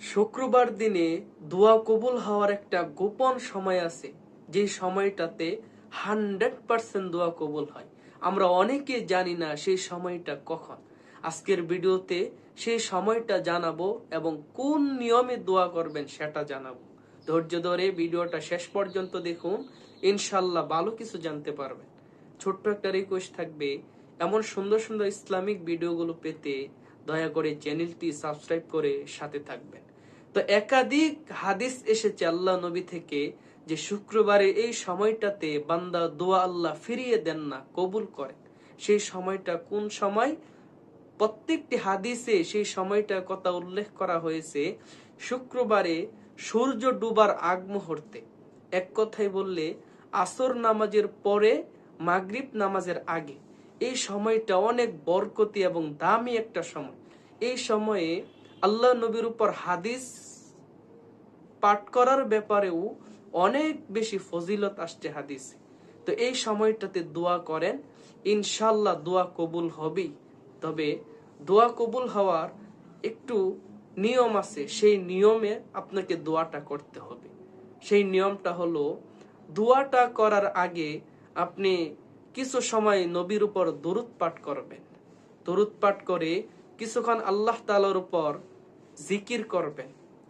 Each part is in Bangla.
শুক্রবার দিনে দোয়া কবুল হওয়ার একটা গোপন সময় আছে, যে সময়টাতে হান্ড্রেড পার্সেন্ট দোয়া কবুল হয়। আমরা অনেকে জানি না সেই সময়টা কখন। আজকের ভিডিওতে সেই সময়টা জানাব এবং কোন নিয়মে দোয়া করবেন সেটা জানাব। ধৈর্য ধরে ভিডিওটা শেষ পর্যন্ত দেখুন, ইনশাল্লাহ ভালো কিছু জানতে পারবেন। ছোট্ট একটা রিকোয়েস্ট থাকবে, এমন সুন্দর সুন্দর ইসলামিক ভিডিওগুলো পেতে দয়া করে চ্যানেলটি সাবস্ক্রাইব করে সাথে থাকবেন। তো একাধিক হাদিস এসেছে আল্লাহ নবী থেকে যে শুক্রবারে এই সময়টাতে বান্দা দোয়া আল্লাহ ফিরিয়ে দেন না, কবুল করেন সেই সময়টা কোন সময়? প্রত্যেকটি হাদিসে সেই সময়টার কথা উল্লেখ করা হয়েছে, শুক্রবারে সূর্য ডুবার আগ মুহূর্তে। এক কথায় বললে, আসর নামাজের পরে মাগরিব নামাজের আগে। এই সময়টা অনেক বরকতি এবং দামি একটা সময়। এই সময়ে আল্লাহ নবীর উপর হাদিস পাঠ করার ব্যাপারেও অনেক বেশি ফজিলত আসছে হাদিসে। তো এই সময়টাতে দোয়া করেন ইনশাল্লাহ দোয়া কবুল হবেই। তবে দোয়া কবুল হওয়ার একটু নিয়ম আছে, সেই নিয়মে আপনাকে দোয়াটা করতে হবে। সেই নিয়মটা হলো, দোয়াটা করার আগে আপনি কিছু সময় নবীর উপর দরুদ পাঠ করবেন। দরুদ পাঠ করে কিছুক্ষণ আল্লাহ তালার উপর জিকির করবেন।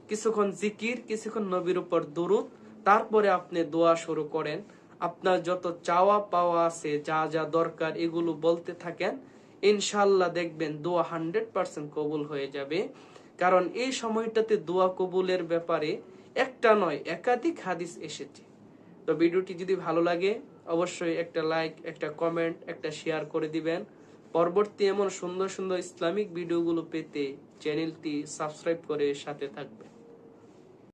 কিছুক্ষণ জিকির, কিছুক্ষণ নবীর উপর দরুদ, তারপরে আপনি দোয়া শুরু করেন। আপনার যত চাওয়া পাওয়া আছে, যা যা দরকার, এগুলো বলতে থাকেন ইনশাল্লাহ দেখবেন দোয়া হান্ড্রেড পার্সেন্ট কবুল হয়ে যাবে। কারণ এই সময়টাতে দোয়া কবুলের ব্যাপারে একটা নয়, একাধিক হাদিস এসেছে। তো ভিডিওটি যদি ভালো লাগে, অবশ্যই একটা লাইক একটা কমেন্ট একটা শেয়ার করে দিবেন। পরবর্তী এমন সুন্দর সুন্দর ইসলামিক ভিডিওগুলো পেতে চ্যানেলটি সাবস্ক্রাইব করে সাথে থাকবেন।